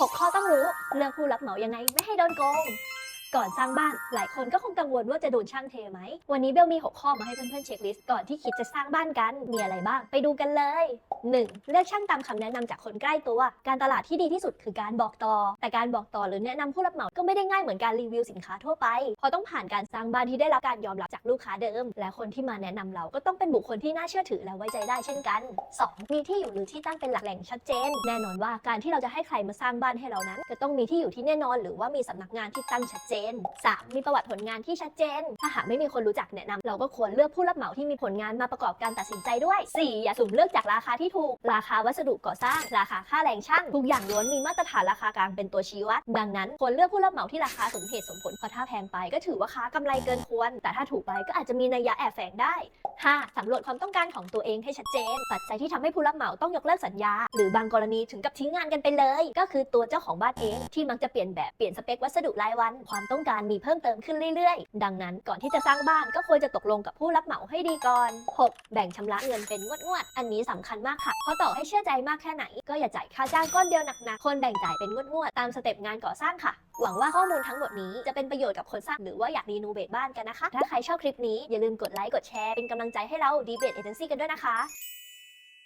6 ข้อต้องรู้ เลือกผู้รับเหมายังไงไม่ให้โดนโกง ก่อนสร้างบ้านหลายคนก็คงกังวลว่าจะโดนช่างเทไหม วันนี้เบลมี 6 ข้อมาให้เพื่อนๆเช็คลิสต์ก่อนที่คิดจะสร้างบ้านกันมีอะไรบ้าง ไปดูกันเลย 1. เลือกช่างตามคำแนะนำจากคนใกล้ตัว การตลาดที่ดีที่สุดคือการบอกต่อ แต่การบอกต่อหรือแนะนำผู้รับเหมาก็ไม่ได้ง่ายเหมือนการรีวิวสินค้าทั่วไปเพราะต้องผ่านการสร้างบ้านที่ได้รับการยอมรับจากลูกค้าเดิม และคนที่มาแนะนำเราก็ต้องเป็นบุคคลที่น่าเชื่อถือและไว้ใจได้เช่นกัน 2. มีที่อยู่หรือที่ตั้งเป็นหลักแหล่งชัดเจน แน่นอนว่าการที่เราจะให้ใครมาสร้างบ้านให้เรานั้นก็ต้องมีที่อยู่ที่แน่นอน หรือว่ามีสำนักงานที่ตั้งชัดเจน 3. มีประวัติผลงานที่ชัดเจน ถ้าหากไม่มีคนรู้จักแนะนำเราก็ควรเลือกผู้รับเหมาที่มีผลงานมาประกอบการตัดสินใจด้วย 4. อย่าสุ่มเลือกจากราคาที่ถูก ราคาวัสดุก่อสร้าง ราคาค่าแรงช่าง ทุกอย่างล้วนมีมาตรฐานราคากลางเป็นตัวชี้วัด ดังนั้นควรเลือกผู้รับเหมาที่ราคาสมเหตุสมผล เพราะถ้าแพงไปก็ถือว่าค้ากำไรเกินควร แต่ถ้าถูกไปก็อาจจะมีนัยยะแอบแฝงได้ 5. สำรวจความต้องการของตัวเองให้ชัดเจน ปัจจัยที่ทำให้ผู้รับเหมาต้องยกเลิกสัญญา หรือบางกรณีถึงกับทิ้งงานกันไปเลย ก็คือตัวเจ้าของบ้านเองที่มักจะเปลี่ยนแบบเปลี่ยนสเปควัสดุรายวันความต้องการมีเพิ่มเติมขึ้นเรื่อยๆ ดังนั้นก่อนที่จะสร้างบ้านก็ควรจะตกลงกับผู้รับเหมาให้ดีก่อน 6. แบ่งชำระเงินเป็นงวดๆ อันนี้สำคัญมากค่ะ เพราะต่อให้เชื่อใจมากแค่ไหน ก็อย่าจ่ายค่าจ้างก้อนเดียวหนักๆ คนแบ่งจ่ายเป็นงวดๆ ตามสเต็ปงานก่อสร้างค่ะ หวังว่าข้อมูลทั้งหมดนี้จะเป็นประโยชน์กับคนสร้างหรือว่าอยากรีโนเวทบ้านกันนะคะ ถ้าใครชอบคลิปนี้อย่าลืมกดไลค์ กดแชร์ เป็นกำลังใจให้เราดีเบตเอเจนซี่กันด้วยนะคะ